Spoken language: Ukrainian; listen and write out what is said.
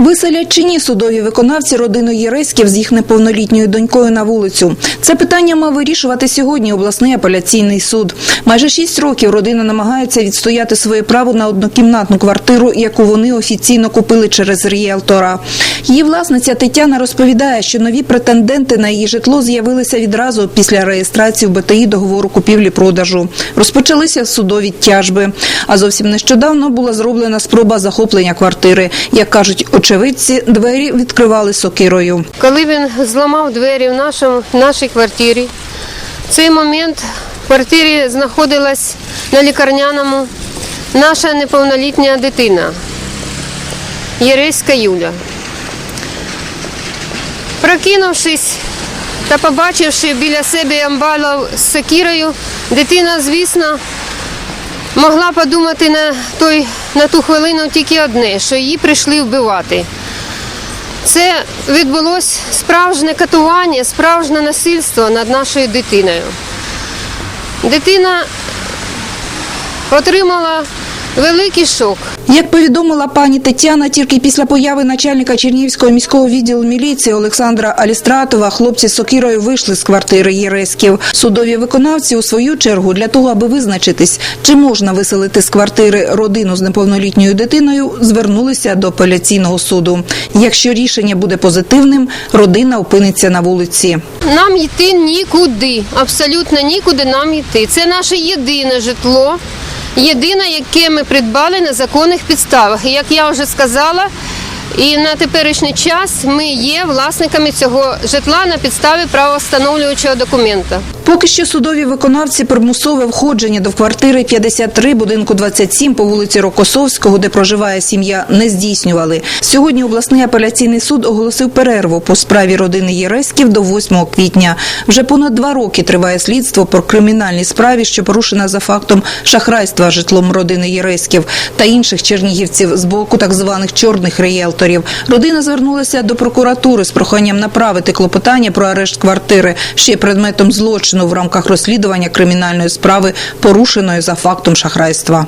Виселять чи ні судові виконавці родину Єреськів з їх неповнолітньою донькою на вулицю. Це питання мав вирішувати сьогодні обласний апеляційний суд. Майже шість років родина намагається відстояти своє право на однокімнатну квартиру, яку вони офіційно купили через ріелтора. Її власниця Тетяна розповідає, що нові претенденти на її житло з'явилися відразу після реєстрації в БТІ договору купівлі-продажу. Розпочалися судові тяжби. А зовсім нещодавно була зроблена спроба захоплення квартири. Як кажуть очевидці, двері відкривали сокирою. Коли він зламав двері в нашому, в нашій квартирі, в цей момент в квартирі знаходилась на лікарняному наша неповнолітня дитина Єреська Юля. Прокинувшись та побачивши біля себе амбалов з сокирою, дитина, звісно, могла подумати на, той, на ту хвилину тільки одне, що її прийшли вбивати. Це відбулось справжнє катування, справжнє насильство над нашою дитиною. Дитина отримала великий шок. Як повідомила пані Тетяна, тільки після появи начальника Чернігівського міського відділу міліції Олександра Алістратова хлопці з сокирою вийшли з квартири Єреськів. Судові виконавці у свою чергу для того, аби визначитись, чи можна виселити з квартири родину з неповнолітньою дитиною, звернулися до апеляційного суду. Якщо рішення буде позитивним, родина опиниться на вулиці. Нам йти нікуди, абсолютно нікуди нам йти. Це наше єдине житло, єдине, яке ми придбали на законних підставах. І як я вже сказала, і на теперішній час ми є власниками цього житла на підставі правовстановлюючого документа. Поки що судові виконавці примусове входження до квартири 53, будинку 27 по вулиці Рокосовського, де проживає сім'я, не здійснювали. Сьогодні обласний апеляційний суд оголосив перерву по справі родини Єреськів до 8 квітня. Вже понад два роки триває слідство по кримінальній справі, що порушена за фактом шахрайства житлом родини Єреськів та інших чернігівців з боку так званих чорних реєлторів. Родина звернулася до прокуратури з проханням направити клопотання про арешт квартири, ще предметом злочину в рамках розслідування кримінальної справи, порушеної за фактом шахрайства.